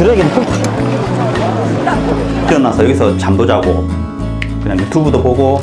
줄여야겠네. 태어나서 여기서 잠도 자고 그냥 유튜브도 보고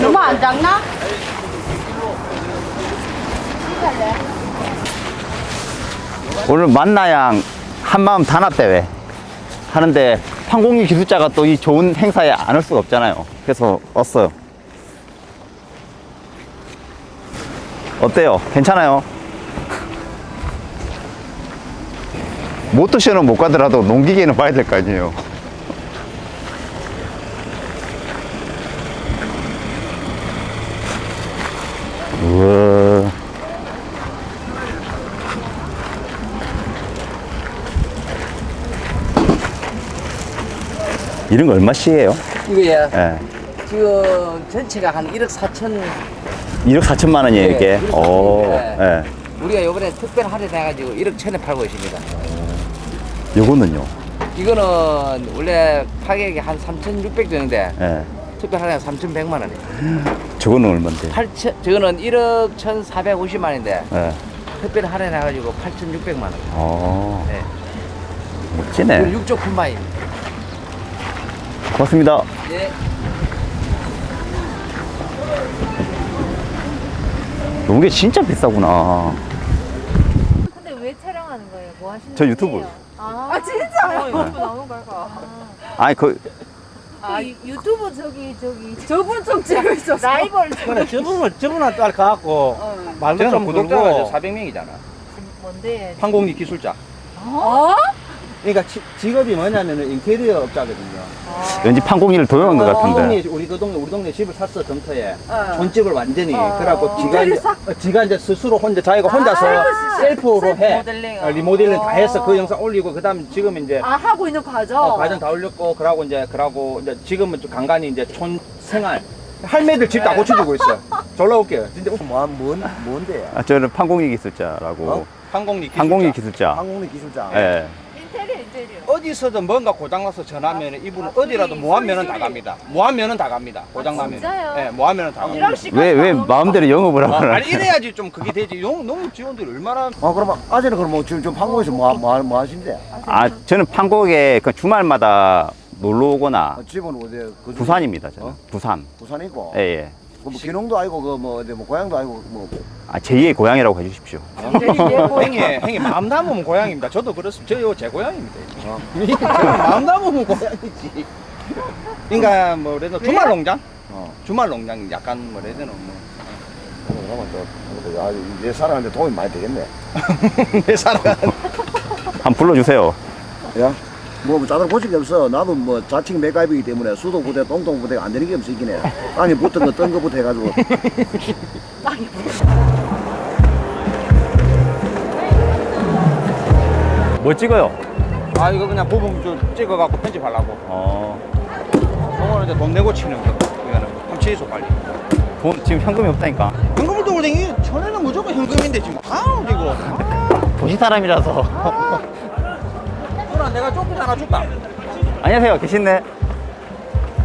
너무 안 작나? 오늘 만나양 한마음 단합대회 하는데 판공리 기술자가 또 이 좋은 행사에 안 올 수가 없잖아요. 그래서 왔어요. 어때요? 괜찮아요? 모터쇼는 못 가더라도 농기계는 봐야 될 거 아니에요. 우와. 이런 거 얼마씩이에요? 이거야 예. 지금 전체가 한 1억 4천 1억 4천만 원이에요, 예, 이게. 오, 예. 예. 우리가 이번에 특별 할인해가지고 1억 천에 팔고 있습니다. 요거는요. 이거는 원래 가격이 한 3,600 되는데 예. 특별 할인 3,100만 원이에요. 저거는 얼만데? 8천 저거는 1억 1,450만 원인데 예. 특별 할인해가지고 8,600만 원. 어, 네. 멋지네. 이건 육조 쿤마입니다. 고맙습니다. 예. 요게 진짜 비싸구나. 근데 왜 촬영하는 거예요? 뭐 하시는 저 유튜브. 거예요? 아, 진짜요? 유튜브 너무 밝아. 아니, 그, 아, 유- 유튜브 저기 저기 저분 좀 있었어. 라이벌 그래 저분을 저분한테 딸 가갖고 말도 저는 좀 구독자가 걸고 400명이잖아. 뭔데? 항공기 기술자. 어? 그러니까 지- 직업이 뭐냐면은 인테리어 업자거든요. 왠지 판공리를 도용한 것 같은데. 우리 그 동네 우리 동네 집을 샀어 점터에 촌집을 완전히 그래갖고 지가 인테리어 이제, 어, 지가 이제 스스로 혼자 자기가 혼자서 셀프로 해 모델링. 어, 리모델링 다 해서 그 영상 올리고 그다음 지금 이제 아, 하고 있는 과정? 어, 과정 다 올렸고 그러고 이제 그러고 이제 지금은 좀 간간히 이제 촌 생활 할매들 집 다 고쳐주고 있어. 졸라 웃겨요. 진짜 뭐 뭔 뭔데? 아, 저는 판공리 기술자라고. 어? 항공기 기술자. 판공리 기술자. 항공리 기술자. 예. 어디서든 뭔가 고장나서 전화하면 이분은 어디라도 모하면은 다 갑니다. 모하면은 다 갑니다. 고장나면. 진짜요? 예, 모하면은 다 갑니다. 왜, 왜 마음대로 영업을 아, 하거나. 아니 이래야지 좀 그게 되지. 용, 너무 지원들이 얼마나 아 그럼 아재는 그럼 뭐 지금 좀 한국에서 뭐, 뭐, 뭐 하신대? 아, 저는 판곡에 그 주말마다 놀러 오거나 어, 집은 어디? 그 중- 부산입니다, 저는. 어? 부산. 부산이고. 예, 예. 그뭐 기농도 아니고 그뭐 어디 뭐 고향도 아니고 뭐. 아, 제2의 고향이라고 해주십시오. 행이 행이 마음 담으면 고향입니다. 저도 그렇습니다. 저요 제 고향입니다. 저는 마음 담으면 고향이지. 그러니까 뭐 그래도 주말 농장? 어. 주말 농장 약간 뭐 그래도 뭐 그러면 또 아, 내 살아가는데 도움이 많이 되겠네. 내 살아가는 한번 불러주세요. 야. 뭐 짜들 고칠 게 없어. 나도 뭐 자칭 맥가이브이기 때문에 수도 부대, 동동 부대가 안 되는 게 없어 있긴 해. 땅에 붙은 거, 뜬 거부터 해가지고. 뭐 찍어요? 아 이거 그냥 부분 좀 찍어갖고 편집하려고. 어, 저거는 이제 돈 내고 치는 거. 이거는 그럼 취소 빨리. 돈, 지금 현금이 없다니까. 현금을 들고 다니 전에는 무조건 현금인데 지금 아우 이거. 도시 사람이라서. 내가 조금 하나 줄까? 안녕하세요. 계신네.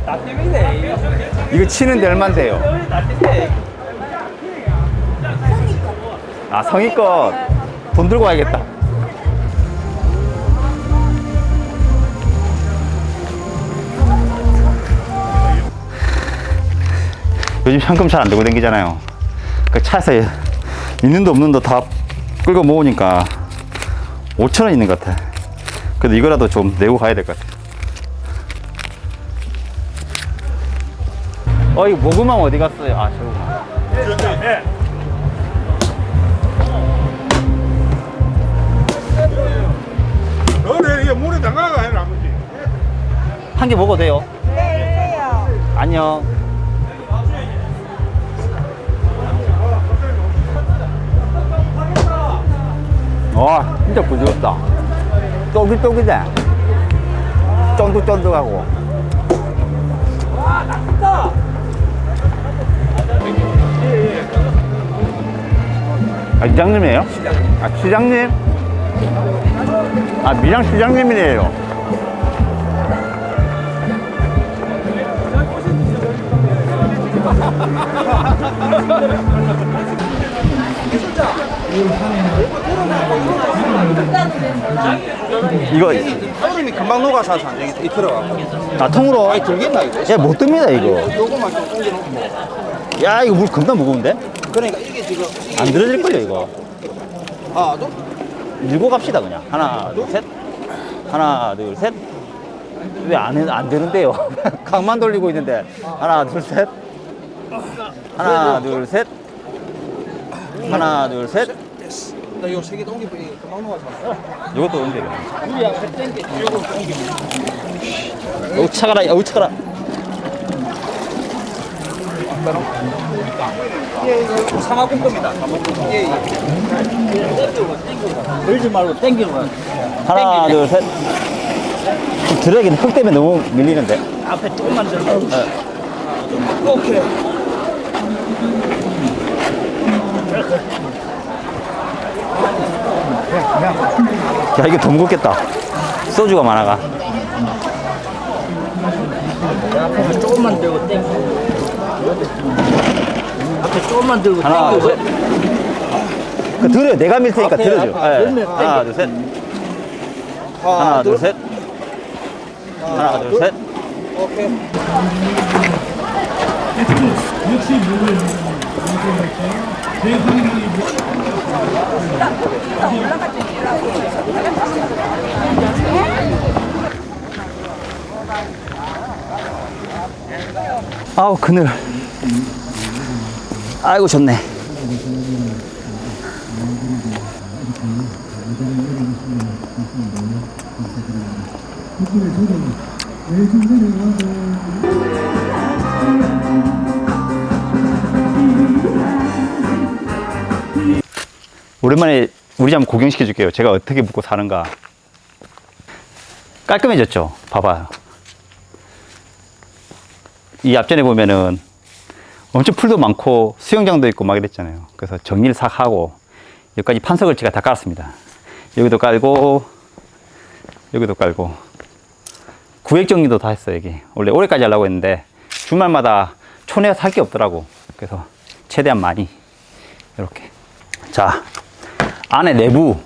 나 때문에. 이거 치는데 얼만데요? 아, 성의껏 돈 들고 와야겠다. 요즘 현금 잘 안 들고 다니잖아요. 그 차에서 있는 도 없는 도 다 끌고 모으니까 5천 원 있는 것 같아. 그래도 이거라도 좀 내고 가야 될 것 같아. 어, 이거 모금함 어디 갔어요? 아, 저거. 너네 이게 물에 담가가 해라 아버지 한 개 먹어도 돼요? 네, 안녕. 와, 진짜 부드럽다. 쫄깃쫄깃해. 쫀득쫀득하고. 아, 시장님이에요? 아, 시장님? 아, 미장 시장님이래요. 이거 얼음이 금방 녹아서 안 되겠다. 이 들어가고. 아 통으로 아니 들겠나 이거? 야못 듭니다 이거. 요거만 좀 옮겨놓고. 야 이거 물 겁나 무거운데? 그러니까 이게 지금 안 들어질 걸요 이거? 아, 또 밀고 갑시다 그냥. 하나 둘셋. 하나 둘셋. 왜 안 안 되는데요? 강만 돌리고 있는데. 하나 둘셋. 하나 둘셋 하나 둘 셋 나 이거 세개 이게 금방 녹아서. 이것도 옮겨 우리 앞에 땡겨. 요거 옮겨. 어 차가라 어 차가라 예, 이거 상하군 겁니다. 예, 예. 들지 말고 땡기는 거야. 하나 둘 셋 드래기는 흙 때문에 너무 밀리는데 앞에 조금만 들어. 오케이. 야 이게 더 무겁겠다. 소주가 많아가. 앞에 조금만 들고 땡. 앞에 조금만 들고 하나 땡기고. 그 들어요. 내가 밀 테니까 앞에, 들어줘. 앞에, 예. 들면 하나 둘셋. 하나 둘셋. 하나 둘셋. 오케이. 아우 그늘. 아이고 좋네 오랜만에 우리 집 한번 구경시켜 줄게요 제가 어떻게 묵고 사는가 깔끔해졌죠 봐봐요 이 앞전에 보면은 엄청 풀도 많고 수영장도 있고 막 이랬잖아요. 그래서 정리를 싹 하고 여기까지 판석을 제가 다 깔았습니다. 여기도 깔고 여기도 깔고 구획 정리도 다 했어요. 여기 원래 올해까지 하려고 했는데 주말마다 촌에 살게 없더라고. 그래서 최대한 많이 이렇게 자 안에 내부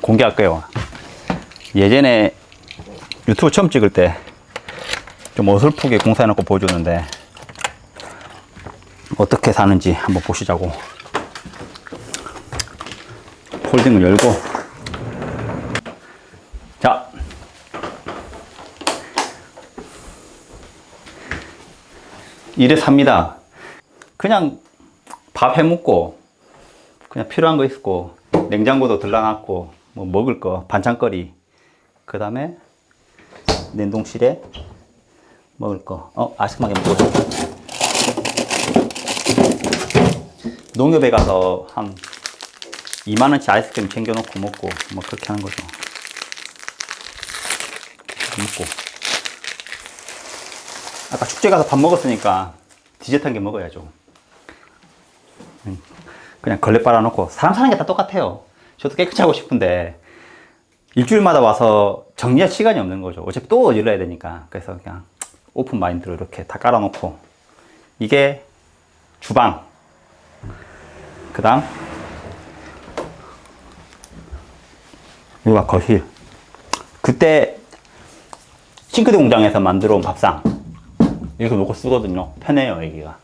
공개할 거예요. 예전에 유튜브 처음 찍을 때 좀 어설프게 공사해놓고 보여줬는데 어떻게 사는지 한번 보시자고. 폴딩을 열고. 자. 이래 삽니다. 그냥 밥 해먹고 그냥 필요한 거 있고 냉장고도 들러놨고 뭐 먹을 거 반찬거리 그 다음에 냉동실에 먹을 거. 어, 아스크하게 먹고. 농협에 가서 한 2만원치 아이스크림 챙겨놓고 먹고, 뭐 그렇게 하는 거죠. 먹고. 아까 축제 가서 밥 먹었으니까 디저트 한 개 먹어야죠. 음, 그냥 걸레 빨아놓고, 사람 사는 게 다 똑같아요. 저도 깨끗이 하고 싶은데, 일주일마다 와서 정리할 시간이 없는 거죠. 어차피 또 어질러야 되니까. 그래서 그냥 오픈 마인드로 이렇게 다 깔아놓고 이게 주방 그 다음 여기가 거실 그때 싱크대 공장에서 만들어 온 밥상 여기서 놓고 쓰거든요 편해요 여기가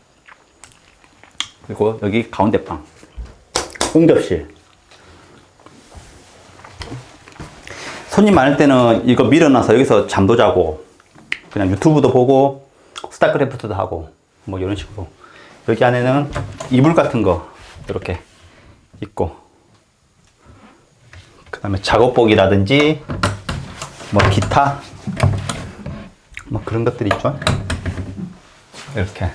그리고 여기 가운데 방 홍접실 손님 많을 때는 이거 밀어놔서 여기서 잠도 자고 그냥 유튜브도 보고 스타크래프트도 하고 뭐 이런 식으로. 여기 안에는 이불 같은 거 이렇게 있고. 그 다음에 작업복이라든지 뭐 기타 뭐 그런 것들이 있죠. 이렇게.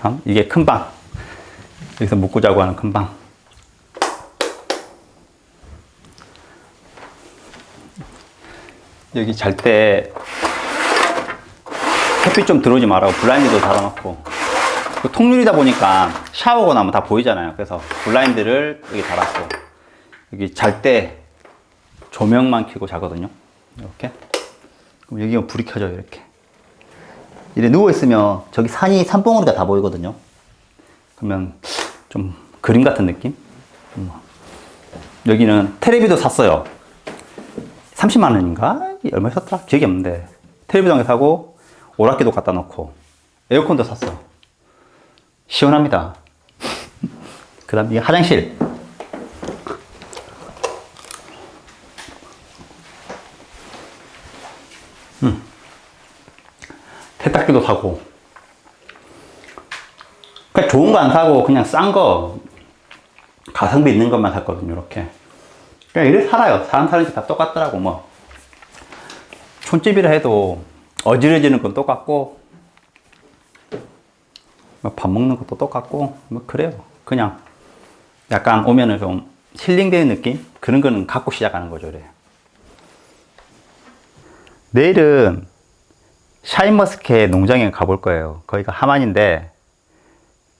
다음 이게 큰 방 여기서 묵고 자고 하는 큰방 여기 잘 때 햇빛 좀 들어오지 말라고 블라인드도 달아놓고 그 통유리다 보니까 샤워가 나면 다 보이잖아요. 그래서 블라인드를 여기 달았고 여기 잘 때 조명만 켜고 자거든요. 이렇게 그럼 여기가 불이 켜져요. 이렇게 이래 누워있으면 저기 산이 산봉우리가 다 보이거든요. 그러면 좀 그림 같은 느낌? 음. 여기는 텔레비도 샀어요. 30만 원인가? 얼마 샀더라? 기억이 없는데. 텔레비도 한개 사고, 오락기도 갖다 놓고, 에어컨도 샀어. 시원합니다. 그 다음, 이게 화장실. 음. 세탁기도 사고. 좋은 거 안 사고, 그냥 싼 거, 가성비 있는 것만 샀거든요, 이렇게. 그냥 이래 살아요. 사람 사는 게 다 똑같더라고, 뭐. 촌집이라 해도 어지러지는 건 똑같고, 뭐밥 먹는 것도 똑같고, 뭐, 그래요. 그냥 약간 오면은 좀 힐링되는 느낌? 그런 거는 갖고 시작하는 거죠, 그래. 내일은 샤인머스켓 농장에 가볼 거예요. 거기가 하만인데,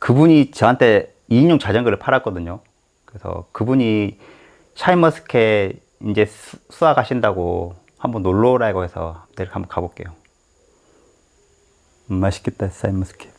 그분이 저한테 2인용 자전거를 팔았거든요. 그래서 그분이 샤인머스켓 이제 수- 수확하신다고 한번 놀러 오라고 해서 내일 한번 가볼게요. 음, 맛있겠다, 샤인머스켓.